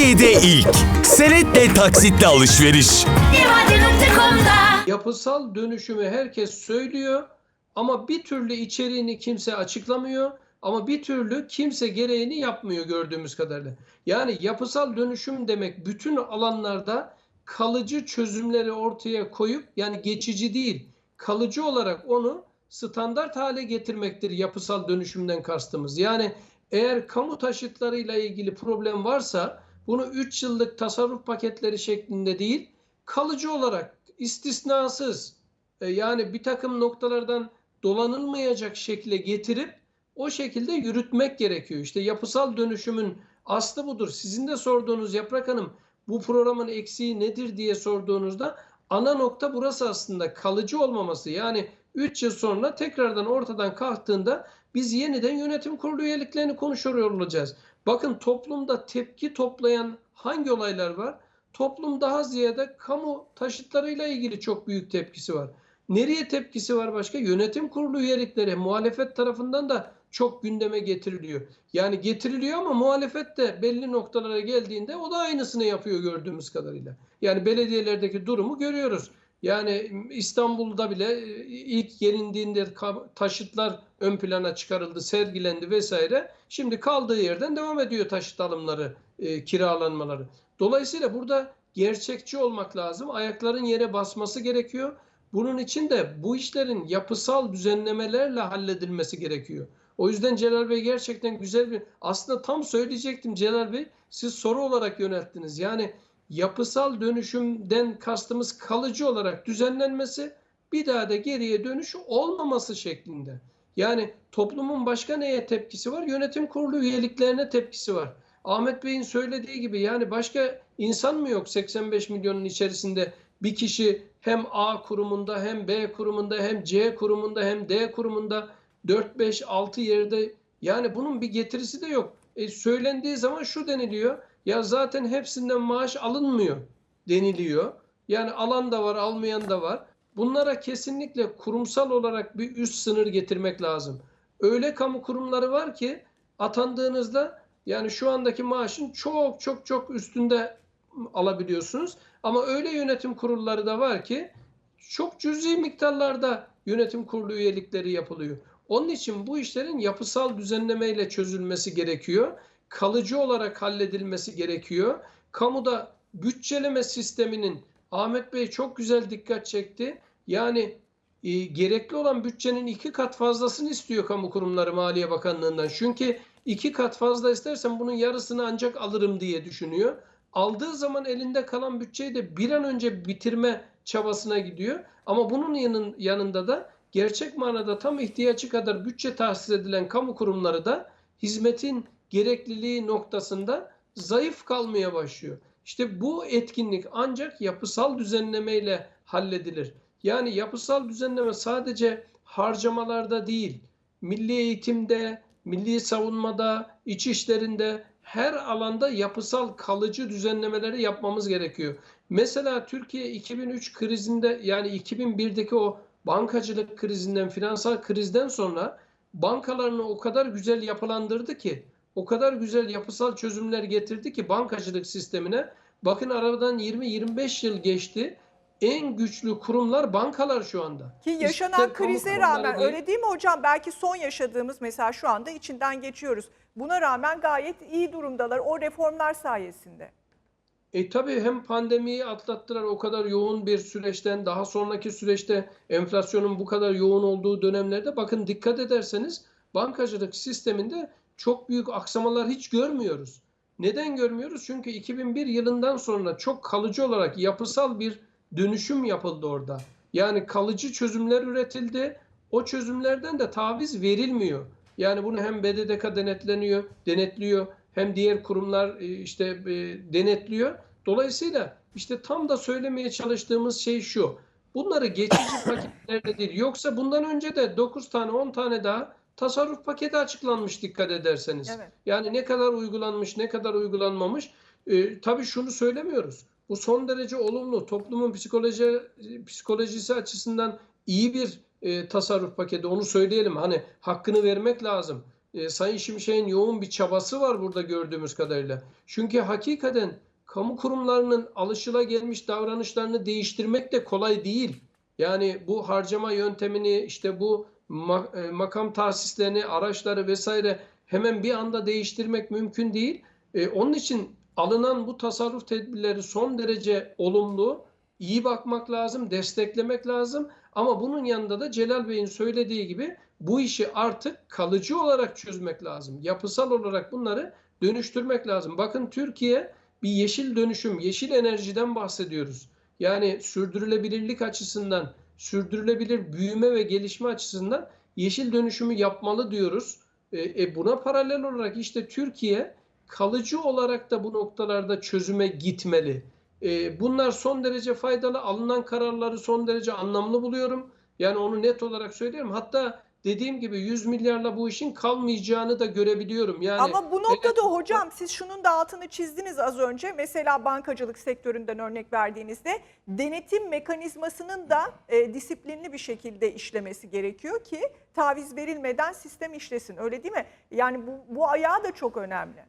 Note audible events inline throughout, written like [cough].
Türkiye'de ilk senetle taksitle alışveriş. Yapısal dönüşümü herkes söylüyor ama bir türlü içeriğini kimse açıklamıyor ama bir türlü kimse gereğini yapmıyor gördüğümüz kadarıyla. Yani yapısal dönüşüm demek bütün alanlarda kalıcı çözümleri ortaya koyup yani geçici değil kalıcı olarak onu standart hale getirmektir yapısal dönüşümden kastımız. Yani eğer kamu taşıtlarıyla ilgili problem varsa bunu 3 yıllık tasarruf paketleri şeklinde değil kalıcı olarak istisnasız e, yani bir takım noktalardan dolanılmayacak şekilde getirip o şekilde yürütmek gerekiyor. İşte yapısal dönüşümün aslı budur. Sizin de sorduğunuz Yaprak Hanım bu programın eksiği nedir diye sorduğunuzda ana nokta burası aslında kalıcı olmaması. Yani 3 yıl sonra tekrardan ortadan kalktığında biz yeniden yönetim kurulu üyeliklerini konuşuyor olacağız. Bakın toplumda tepki toplayan hangi olaylar var? Toplum daha ziyade kamu taşıtlarıyla ilgili çok büyük tepkisi var. Nereye tepkisi var başka? Yönetim kurulu üyelikleri muhalefet tarafından da çok gündeme getiriliyor. Yani getiriliyor ama muhalefet de belli noktalara geldiğinde o da aynısını yapıyor gördüğümüz kadarıyla. Yani belediyelerdeki durumu görüyoruz. Yani İstanbul'da bile e, ilk gelindiğinde taşıtlar ön plana çıkarıldı, sergilendi vesaire. Şimdi kaldığı yerden devam ediyor taşıt alımları, e, kiralanmaları. Dolayısıyla burada gerçekçi olmak lazım. Ayakların yere basması gerekiyor. Bunun için de bu işlerin yapısal düzenlemelerle halledilmesi gerekiyor. O yüzden Celal Bey gerçekten güzel bir aslında tam söyleyecektim Celal Bey. Siz soru olarak yönelttiniz. Yani yapısal dönüşümden kastımız kalıcı olarak düzenlenmesi bir daha da geriye dönüş olmaması şeklinde. Yani toplumun başka neye tepkisi var? Yönetim kurulu üyeliklerine tepkisi var. Ahmet Bey'in söylediği gibi yani başka insan mı yok 85 milyonun içerisinde bir kişi hem A kurumunda hem B kurumunda hem C kurumunda hem D kurumunda 4 5 6 yerde yani bunun bir getirisi de yok. E, söylendiği zaman şu deniliyor. Ya zaten hepsinden maaş alınmıyor deniliyor. Yani alan da var, almayan da var. Bunlara kesinlikle kurumsal olarak bir üst sınır getirmek lazım. Öyle kamu kurumları var ki atandığınızda yani şu andaki maaşın çok çok çok üstünde alabiliyorsunuz. Ama öyle yönetim kurulları da var ki çok cüzi miktarlarda yönetim kurulu üyelikleri yapılıyor. Onun için bu işlerin yapısal düzenlemeyle çözülmesi gerekiyor. Kalıcı olarak halledilmesi gerekiyor. Kamuda bütçeleme sisteminin Ahmet Bey çok güzel dikkat çekti. Yani e, gerekli olan bütçenin iki kat fazlasını istiyor kamu kurumları Maliye Bakanlığı'ndan. Çünkü iki kat fazla istersen bunun yarısını ancak alırım diye düşünüyor. Aldığı zaman elinde kalan bütçeyi de bir an önce bitirme çabasına gidiyor. Ama bunun yanın, yanında da gerçek manada tam ihtiyacı kadar bütçe tahsis edilen kamu kurumları da hizmetin gerekliliği noktasında zayıf kalmaya başlıyor. İşte bu etkinlik ancak yapısal düzenlemeyle halledilir. Yani yapısal düzenleme sadece harcamalarda değil, milli eğitimde, milli savunmada, iç işlerinde her alanda yapısal kalıcı düzenlemeleri yapmamız gerekiyor. Mesela Türkiye 2003 krizinde yani 2001'deki o bankacılık krizinden, finansal krizden sonra bankalarını o kadar güzel yapılandırdı ki, o kadar güzel yapısal çözümler getirdi ki bankacılık sistemine. Bakın aradan 20-25 yıl geçti. En güçlü kurumlar bankalar şu anda. Ki yaşanan İster krize rağmen değil. öyle değil mi hocam? Belki son yaşadığımız mesela şu anda içinden geçiyoruz. Buna rağmen gayet iyi durumdalar o reformlar sayesinde. E tabii hem pandemiyi atlattılar o kadar yoğun bir süreçten daha sonraki süreçte enflasyonun bu kadar yoğun olduğu dönemlerde bakın dikkat ederseniz bankacılık sisteminde çok büyük aksamalar hiç görmüyoruz. Neden görmüyoruz? Çünkü 2001 yılından sonra çok kalıcı olarak yapısal bir dönüşüm yapıldı orada. Yani kalıcı çözümler üretildi. O çözümlerden de taviz verilmiyor. Yani bunu hem BDDK denetleniyor, denetliyor hem diğer kurumlar e, işte e, denetliyor. Dolayısıyla işte tam da söylemeye çalıştığımız şey şu. Bunları geçici [laughs] paketlerle değil. Yoksa bundan önce de 9 tane 10 tane daha tasarruf paketi açıklanmış dikkat ederseniz. Evet. Yani ne kadar uygulanmış, ne kadar uygulanmamış. E, tabii şunu söylemiyoruz. Bu son derece olumlu. Toplumun psikoloji psikolojisi açısından iyi bir e, tasarruf paketi. Onu söyleyelim. Hani hakkını vermek lazım. e, Sayın Şimşek'in yoğun bir çabası var burada gördüğümüz kadarıyla. Çünkü hakikaten kamu kurumlarının alışılagelmiş davranışlarını değiştirmek de kolay değil. Yani bu harcama yöntemini işte bu makam tahsislerini, araçları vesaire hemen bir anda değiştirmek mümkün değil. E, onun için alınan bu tasarruf tedbirleri son derece olumlu, iyi bakmak lazım, desteklemek lazım. Ama bunun yanında da Celal Bey'in söylediği gibi bu işi artık kalıcı olarak çözmek lazım. Yapısal olarak bunları dönüştürmek lazım. Bakın Türkiye bir yeşil dönüşüm, yeşil enerjiden bahsediyoruz. Yani sürdürülebilirlik açısından, sürdürülebilir büyüme ve gelişme açısından yeşil dönüşümü yapmalı diyoruz. E, e, buna paralel olarak işte Türkiye kalıcı olarak da bu noktalarda çözüme gitmeli. E, bunlar son derece faydalı. Alınan kararları son derece anlamlı buluyorum. Yani onu net olarak söylüyorum. Hatta dediğim gibi 100 milyarla bu işin kalmayacağını da görebiliyorum. Yani Ama bu noktada Evet. hocam siz şunun da altını çizdiniz az önce. Mesela bankacılık sektöründen örnek verdiğinizde denetim mekanizmasının da e, disiplinli bir şekilde işlemesi gerekiyor ki taviz verilmeden sistem işlesin. Öyle değil mi? Yani bu, bu ayağı da çok önemli.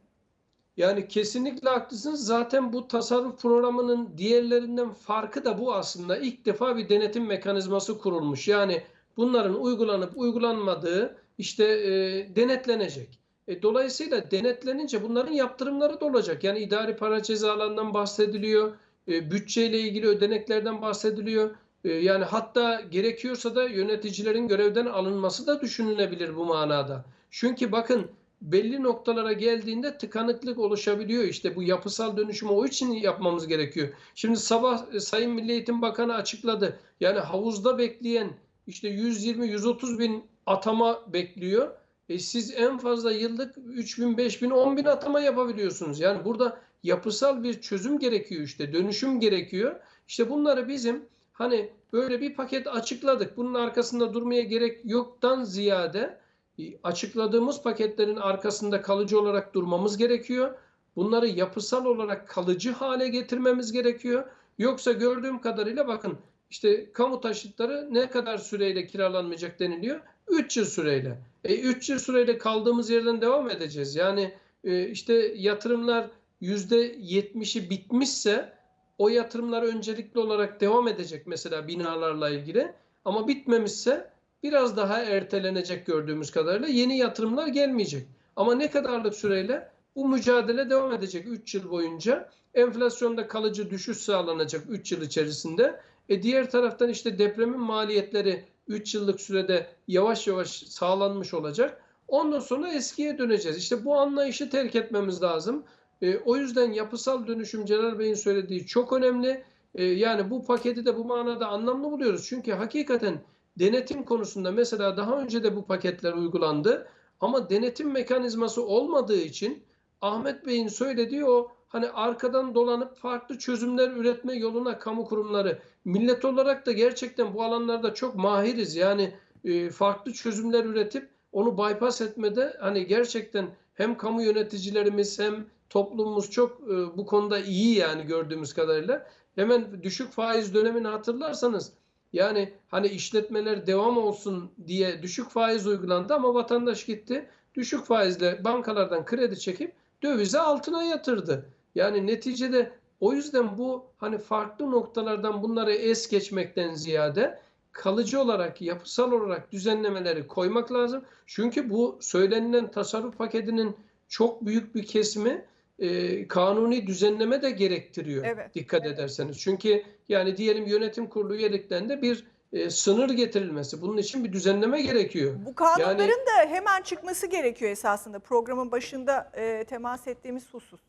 Yani kesinlikle haklısınız. Zaten bu tasarruf programının diğerlerinden farkı da bu aslında. İlk defa bir denetim mekanizması kurulmuş. Yani bunların uygulanıp uygulanmadığı işte e, denetlenecek. E, dolayısıyla denetlenince bunların yaptırımları da olacak. Yani idari para cezalarından bahsediliyor. E, bütçeyle ilgili ödeneklerden bahsediliyor. E, yani hatta gerekiyorsa da yöneticilerin görevden alınması da düşünülebilir bu manada. Çünkü bakın belli noktalara geldiğinde tıkanıklık oluşabiliyor. İşte bu yapısal dönüşümü o için yapmamız gerekiyor. Şimdi sabah e, Sayın Milli Eğitim Bakanı açıkladı. Yani havuzda bekleyen işte 120-130 bin atama bekliyor. E siz en fazla yıllık 3 bin, 5 bin, 10 bin atama yapabiliyorsunuz. Yani burada yapısal bir çözüm gerekiyor işte. Dönüşüm gerekiyor. İşte bunları bizim hani böyle bir paket açıkladık. Bunun arkasında durmaya gerek yoktan ziyade e, açıkladığımız paketlerin arkasında kalıcı olarak durmamız gerekiyor. Bunları yapısal olarak kalıcı hale getirmemiz gerekiyor. Yoksa gördüğüm kadarıyla bakın işte kamu taşıtları ne kadar süreyle kiralanmayacak deniliyor? 3 yıl süreyle. E 3 yıl süreyle kaldığımız yerden devam edeceğiz. Yani e, işte yatırımlar %70'i bitmişse o yatırımlar öncelikli olarak devam edecek mesela binalarla ilgili. Ama bitmemişse biraz daha ertelenecek gördüğümüz kadarıyla yeni yatırımlar gelmeyecek. Ama ne kadarlık süreyle bu mücadele devam edecek 3 yıl boyunca. Enflasyonda kalıcı düşüş sağlanacak 3 yıl içerisinde. E diğer taraftan işte depremin maliyetleri 3 yıllık sürede yavaş yavaş sağlanmış olacak. Ondan sonra eskiye döneceğiz. İşte bu anlayışı terk etmemiz lazım. E, o yüzden yapısal dönüşüm Celal Bey'in söylediği çok önemli. E, yani bu paketi de bu manada anlamlı buluyoruz. Çünkü hakikaten denetim konusunda mesela daha önce de bu paketler uygulandı. Ama denetim mekanizması olmadığı için Ahmet Bey'in söylediği o hani arkadan dolanıp farklı çözümler üretme yoluna kamu kurumları millet olarak da gerçekten bu alanlarda çok mahiriz. Yani e, farklı çözümler üretip onu bypass etmede hani gerçekten hem kamu yöneticilerimiz hem toplumumuz çok e, bu konuda iyi yani gördüğümüz kadarıyla. Hemen düşük faiz dönemini hatırlarsanız yani hani işletmeler devam olsun diye düşük faiz uygulandı ama vatandaş gitti düşük faizle bankalardan kredi çekip dövize altına yatırdı. Yani neticede o yüzden bu hani farklı noktalardan bunları es geçmekten ziyade kalıcı olarak, yapısal olarak düzenlemeleri koymak lazım. Çünkü bu söylenilen tasarruf paketinin çok büyük bir kesimi e, kanuni düzenleme de gerektiriyor. Evet. Dikkat ederseniz. Çünkü yani diyelim yönetim kurulu üyeliklerinde bir e, sınır getirilmesi. Bunun için bir düzenleme gerekiyor. Bu kanunların Yani- da hemen çıkması gerekiyor esasında programın başında e, temas ettiğimiz husus.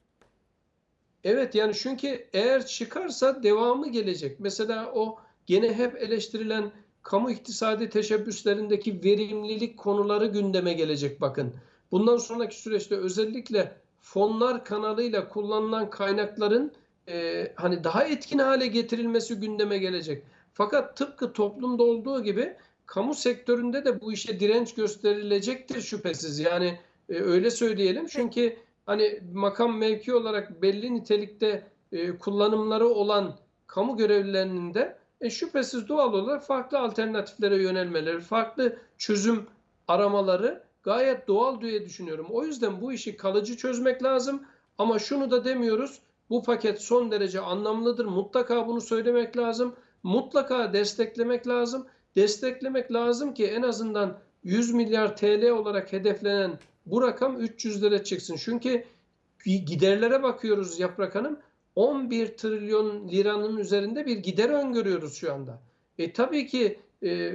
Evet yani çünkü eğer çıkarsa devamı gelecek. Mesela o gene hep eleştirilen kamu iktisadi teşebbüslerindeki verimlilik konuları gündeme gelecek bakın. Bundan sonraki süreçte özellikle fonlar kanalıyla kullanılan kaynakların e, hani daha etkin hale getirilmesi gündeme gelecek. Fakat tıpkı toplumda olduğu gibi kamu sektöründe de bu işe direnç gösterilecektir şüphesiz. Yani e, öyle söyleyelim çünkü hani makam mevki olarak belli nitelikte e, kullanımları olan kamu görevlilerinin de e, şüphesiz doğal olarak farklı alternatiflere yönelmeleri, farklı çözüm aramaları gayet doğal diye düşünüyorum. O yüzden bu işi kalıcı çözmek lazım ama şunu da demiyoruz. Bu paket son derece anlamlıdır. Mutlaka bunu söylemek lazım. Mutlaka desteklemek lazım. Desteklemek lazım ki en azından 100 milyar TL olarak hedeflenen bu rakam 300 lira çıksın. Çünkü giderlere bakıyoruz Yaprak Hanım. 11 trilyon liranın üzerinde bir gider öngörüyoruz şu anda. E tabii ki e,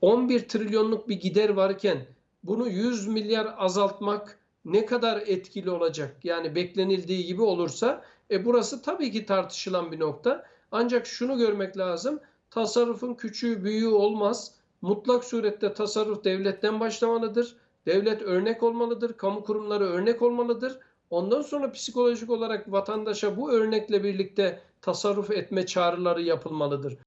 11 trilyonluk bir gider varken bunu 100 milyar azaltmak ne kadar etkili olacak? Yani beklenildiği gibi olursa e burası tabii ki tartışılan bir nokta. Ancak şunu görmek lazım. Tasarrufun küçüğü büyüğü olmaz. Mutlak surette tasarruf devletten başlamalıdır. Devlet örnek olmalıdır. Kamu kurumları örnek olmalıdır. Ondan sonra psikolojik olarak vatandaşa bu örnekle birlikte tasarruf etme çağrıları yapılmalıdır.